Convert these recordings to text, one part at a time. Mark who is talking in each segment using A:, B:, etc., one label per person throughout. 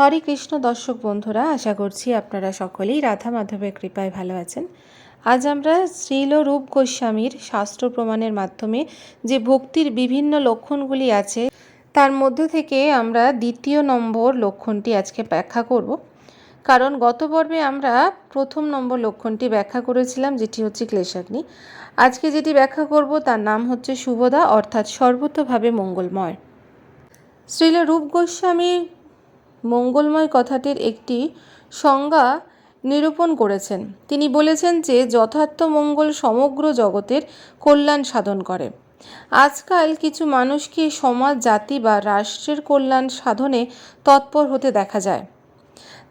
A: হরে কৃষ্ণ দর্শক বন্ধুরা, আশা করছি আপনারা সকলেই রাধা মাধবের কৃপায় ভালো আছেন। আজ আমরা শ্রীল রূপ গোস্বামীর শাস্ত্র প্রমাণের মাধ্যমে যে ভক্তির বিভিন্ন লক্ষণগুলি আছে, তার মধ্যে থেকে আমরা দ্বিতীয় নম্বর লক্ষণটি আজকে ব্যাখ্যা করব। কারণ গত পর্বে আমরা প্রথম নম্বর লক্ষণটি ব্যাখ্যা করেছিলাম, যেটি হচ্ছে ক্লেশাগ্নি। আজকে যেটি ব্যাখ্যা করব, তার নাম হচ্ছে শুভদা অর্থাৎ সর্বতভাবে মঙ্গলময়। শ্রীল রূপ গোস্বামী মঙ্গলময় কথাটির একটি সংজ্ঞা নিরূপণ করেছেন। তিনি বলেছেন যে, যথার্থ মঙ্গল সমগ্র জগতের কল্যাণ সাধন করে। আজকাল কিছু মানুষকে সমাজ, জাতি বা রাষ্ট্রের কল্যাণ সাধনে তৎপর হতে দেখা যায়।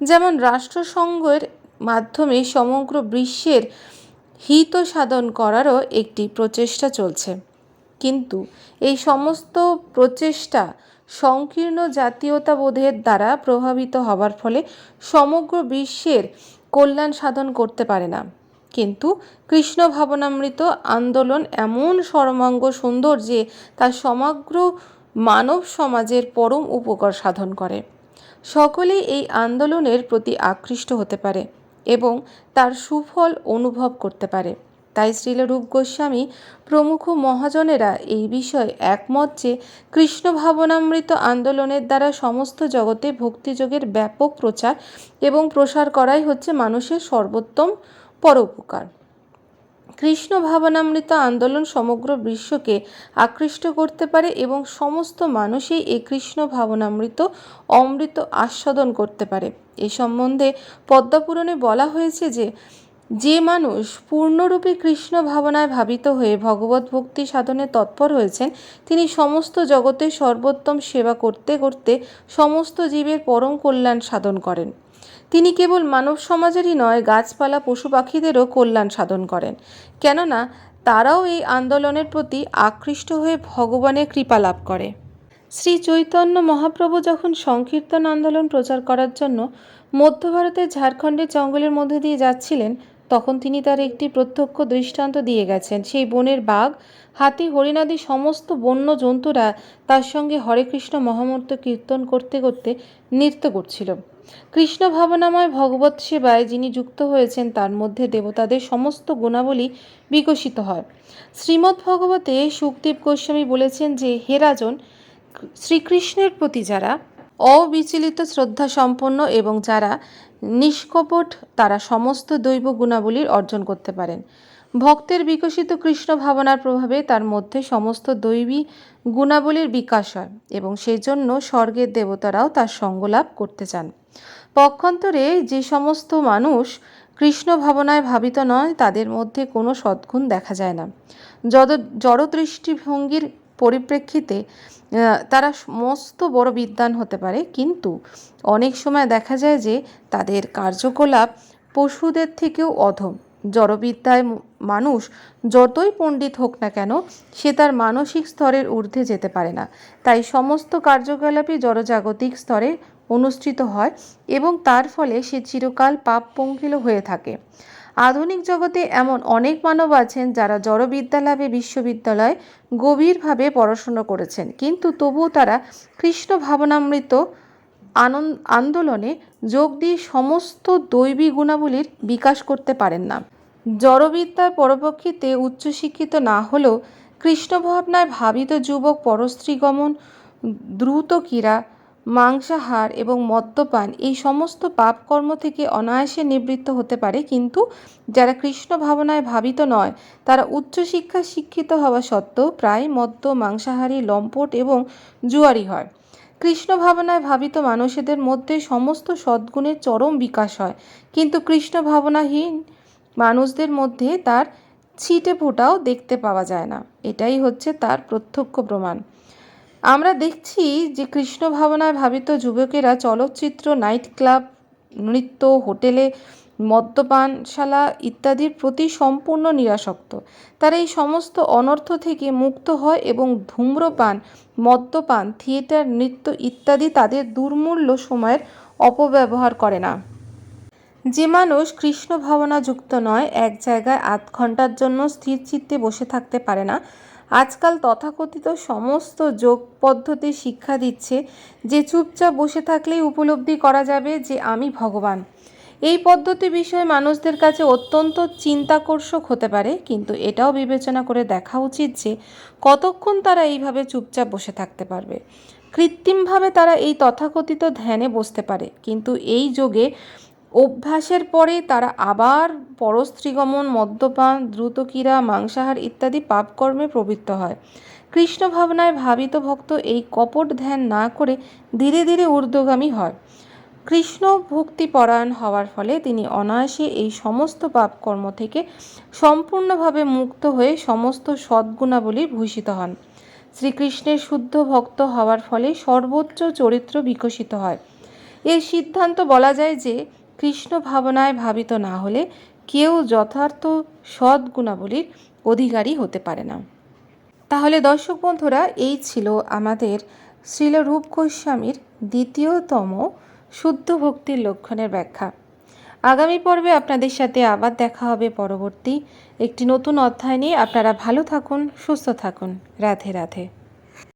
A: যেমন রাষ্ট্রসংঘের মাধ্যমে সমগ্র বিশ্বের হিত সাধন করারও একটি প্রচেষ্টা চলছে। কিন্তু এই সমস্ত প্রচেষ্টা সংকীর্ণ জাতীয়তাবোধের দ্বারা প্রভাবিত হবার ফলে সমগ্র বিশ্বের কল্যাণ সাধন করতে পারে না। কিন্তু কৃষ্ণ ভাবনামৃত আন্দোলন এমন সর্বাঙ্গ সুন্দর যে তা সমগ্র মানব সমাজের পরম উপকার সাধন করে। সকলেই এই আন্দোলনের প্রতি আকৃষ্ট হতে পারে এবং তার সুফল অনুভব করতে পারে। তাই শ্রীলরূপ গোস্বামী প্রমুখ মহাজনেরা এই বিষয়ে একমত যে কৃষ্ণ ভাবনামৃত আন্দোলনের দ্বারা সমস্ত জগতে ভক্তিযোগের ব্যাপক প্রচার এবং প্রসার করাই হচ্ছে মানুষের সর্বোত্তম পরোপকার। কৃষ্ণ ভাবনামৃত আন্দোলন সমগ্র বিশ্বকে আকৃষ্ট করতে পারে এবং সমস্ত মানুষই এই কৃষ্ণ ভাবনামৃত অমৃত আস্বাদন করতে পারে। এ সম্বন্ধে পদ্মপুরণে বলা হয়েছে যে যে মানুষ পূর্ণরূপে কৃষ্ণ ভাবনায় ভাবিত হয়ে ভগবত ভক্তি সাধনে তৎপর হয়েছেন, তিনি সমস্ত জগতের সর্বোত্তম সেবা করতে করতে সমস্ত জীবের পরম কল্যাণ সাধন করেন। তিনি কেবল মানব সমাজেরই নয়, গাছপালা, পশু পাখিদেরও কল্যাণ সাধন করেন। কেননা, তারাও এই আন্দোলনের প্রতি আকৃষ্ট হয়ে ভগবানের কৃপা লাভ করে। শ্রী চৈতন্য মহাপ্রভু যখন সংকীর্তন আন্দোলন প্রচার করার জন্য মধ্য ভারতের ঝাড়খণ্ডের জঙ্গলের মধ্যে দিয়ে যাচ্ছিলেন তখন তিনি তার একটি প্রত্যক্ষ দৃষ্টান্ত দিয়ে গেছেন। সেই বনের বাঘ, হাতি, হরিণাদি সমস্ত বন্য জন্তুরা তার সঙ্গে হরে কৃষ্ণ মহামূর্ত কীর্তন করতে করতে নৃত্য করছিল। কৃষ্ণ ভাবনাময় ভগবত সেবায় যিনি যুক্ত হয়েছেন, তার মধ্যে দেবতাদের সমস্ত গুণাবলী বিকশিত হয়। শ্রীমদ্ ভগবতে সুখদেব গোস্বামী বলেছেন যে হেরাজন শ্রীকৃষ্ণের প্রতি যারা অবিচলিত শ্রদ্ধা সম্পন্ন এবং যারা নিষ্কপট, তারা সমস্ত দৈব গুণাবলীর অর্জন করতে পারেন। ভক্তের বিকশিত কৃষ্ণ ভাবনার প্রভাবে তার মধ্যে সমস্ত দৈবী গুণাবলীর বিকাশ হয় এবং সেই জন্য স্বর্গের দেবতারাও তার সঙ্গ লাভ করতে চান। পক্ষান্তরে যে সমস্ত মানুষ কৃষ্ণ ভাবনায় ভাবিত নয়, তাদের মধ্যে কোনো সদ্গুণ দেখা যায় না। জড় জড়দৃষ্টিভঙ্গির পরিপ্রেক্ষিতে তারা সমস্ত বড় বিদ্বান হতে পারে। কিন্তু অনেক সময় দেখা যায় যে, তাদের কার্যকলাপ পশুদের থেকেও অধম। জড়বিদ্যায় মানুষ যতই পণ্ডিত হোক না কেন, সে তার মানসিক স্তরের ঊর্ধ্বে যেতে পারে না। তাই সমস্ত কার্যকলাপই জড়জাগতিক স্তরে অনুষ্ঠিত হয় এবং তার ফলে সে চিরকাল পাপ পঙ্কিল হয়ে থাকে। আধুনিক জগতে এমন অনেক মানব আছেন যারা জড়বিদ্যা লাভে বিশ্ববিদ্যালয়ে গভীরভাবে পড়াশুনো করেছেন। কিন্তু তবুও তারা কৃষ্ণ ভাবনামৃত আনন্দ আন্দোলনে যোগ দিয়ে সমস্ত দৈবী গুণাবলীর বিকাশ করতে পারেন না। জড়বিদ্যার পরপক্ষিতে উচ্চশিক্ষিত না হলেও কৃষ্ণ ভাবনায় ভাবিত যুবক পরস্ত্রীগমন দ্রুত ক্রীড়া মাংসাহার এবং মদ্যপান এই সমস্ত পাপকর্ম থেকে অনায়াসে নিবৃত্ত হতে পারে। কিন্তু যারা কৃষ্ণ ভাবনায় ভাবিত নয়, তারা উচ্চশিক্ষা শিক্ষিত হওয়া সত্ত্বেও প্রায় মদ্য, মাংসাহারী, লম্পট এবং জুয়ারি হয়। কৃষ্ণ ভাবনায় ভাবিত মানুষেদের মধ্যে সমস্ত সদ্গুণের চরম বিকাশ হয়। কিন্তু কৃষ্ণ ভাবনাহীন মানুষদের মধ্যে তার ছিটে ফোটাও দেখতে পাওয়া যায় না। এটাই হচ্ছে তার প্রত্যক্ষ প্রমাণ। আমরা দেখছি যে কৃষ্ণ ভাবনায় ভাবিত যুবকেরা চলচ্চিত্র, নাইট ক্লাব, নৃত্য, হোটেলে, মদ্যপানশালা ইত্যাদির প্রতি সম্পূর্ণ নিরাসক্ত। তারা এই সমস্ত অনর্থ থেকে মুক্ত হয় এবং ধূম্রপান, মদ্যপান, থিয়েটার, নৃত্য ইত্যাদি তাদের দুর্মূল্য সময়ের অপব্যবহার করে না। যে মানুষ কৃষ্ণ ভাবনা যুক্ত নয়, এক জায়গায় আধ ঘণ্টার জন্য স্থির চিত্তে বসে থাকতে পারে না আজকাল তথাকথিত সমস্ত যোগ পদ্ধতি শিক্ষা দিচ্ছে যে চুপচাপ বসে থাকলেই উপলব্ধি করা যাবে যে আমি ভগবান। এই পদ্ধতি বিষয়ে মানুষদের কাছে অত্যন্ত চিন্তাকর্ষক হতে পারে, কিন্তু এটাও বিবেচনা করে দেখা উচিত যে কতক্ষণ তারা এইভাবে চুপচাপ বসে থাকতে পারবে। কৃত্রিমভাবে তারা এই তথাকথিত ধ্যানে বসতে পারে, কিন্তু এই যোগে অভ্যাসের পরে তারা আবার পরস্ত্রীগমন মদ্যপান দ্রুতক্রীড়া মাংসাহার ইত্যাদি পাপকর্মে প্রবৃত্ত হয়। কৃষ্ণ ভাবনায় ভাবিত ভক্ত এই কপট ধ্যান না করে ধীরে ধীরে ঊর্ধ্বগামী হয়। কৃষ্ণ ভক্তিপরায়ণ হওয়ার ফলে তিনি অনায়াসে এই সমস্ত পাপকর্ম থেকে সম্পূর্ণভাবে মুক্ত হয়ে সমস্ত সদ্গুণাবলী ভূষিত হন। শ্রীকৃষ্ণের শুদ্ধ ভক্ত হওয়ার ফলে সর্বোচ্চ চরিত্র বিকশিত হয়। এর সিদ্ধান্ত বলা যায় যে কৃষ্ণ ভাবনায় ভাবিত না হলে কেউ যথার্থ সদ্গুণাবলীর অধিকারী হতে পারে না। তাহলে দর্শক বন্ধুরা, এই ছিল আমাদের শ্রীল রূপ গোস্বামীর দ্বিতীয়তম শুদ্ধ ভক্তির লক্ষণের ব্যাখ্যা। আগামী পর্বে আপনাদের সাথে আবার দেখা হবে পরবর্তী একটি নতুন অধ্যায় নিয়ে। আপনারা ভালো থাকুন, সুস্থ থাকুন। রাধে রাধে।